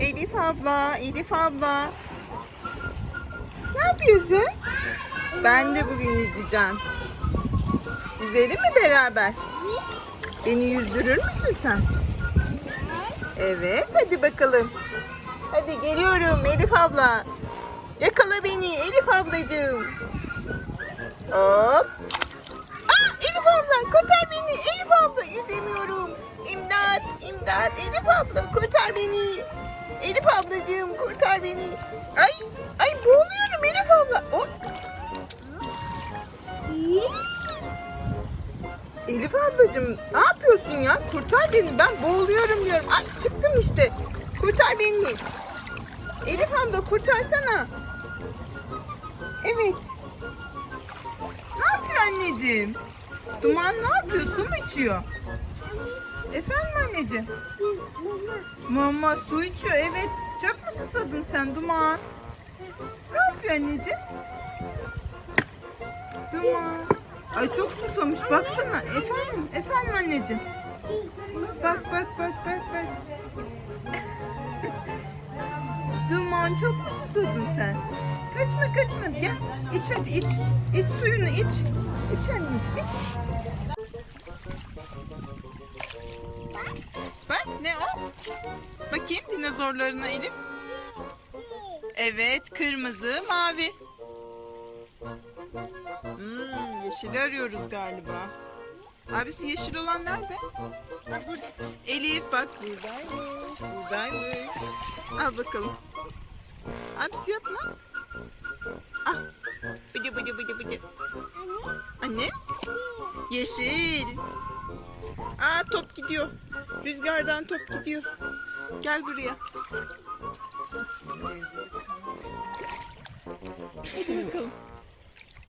Elif abla, Elif abla. Ne yapıyorsun? Ben de bugün yüzeceğim. Yüzelim mi beraber? Beni yüzdürür müsün sen? Evet, hadi bakalım. Hadi geliyorum Elif abla. Yakala beni Elif ablacığım. Hop. Aa Elif abla kurtar beni Elif abla yüzemiyorum. İmdat imdat Elif abla kurtar beni. Elif ablacığım kurtar beni. Ay ay boğuluyorum Elif abla. O... Elif ablacığım ne yapıyorsun ya? Kurtar beni ben boğuluyorum diyorum. Ay çıktım işte. Kurtar beni. Elif abla kurtarsana. Evet. Ne yapıyor anneciğim? Duman ne yapıyor? Su mu içiyor? Efendim anneciğim? Mama su içiyor evet. Çok mu susadın sen Duman? Ne yapıyor anneciğim? Duman. Ay çok susamış baksana. Efendim, efendim anneciğim. Bak bak bak bak bak. Duman çok mu susadın sen? Kaçma kaçma gel iç hadi iç. İç suyunu iç. İç anneciğim iç. Bak ne o? Bakayım dinozorlarına Elif. Evet kırmızı mavi. Hmm, yeşili arıyoruz galiba. Abisi yeşil olan nerede? Ha, burada. Elif bak buradaymış. Buradaymış. Al bakalım. Abisi yapma. Ah. Bıdı bıdı Yeşil. Aa top gidiyor. Rüzgardan top gidiyor. Gel buraya. Hadi bakalım.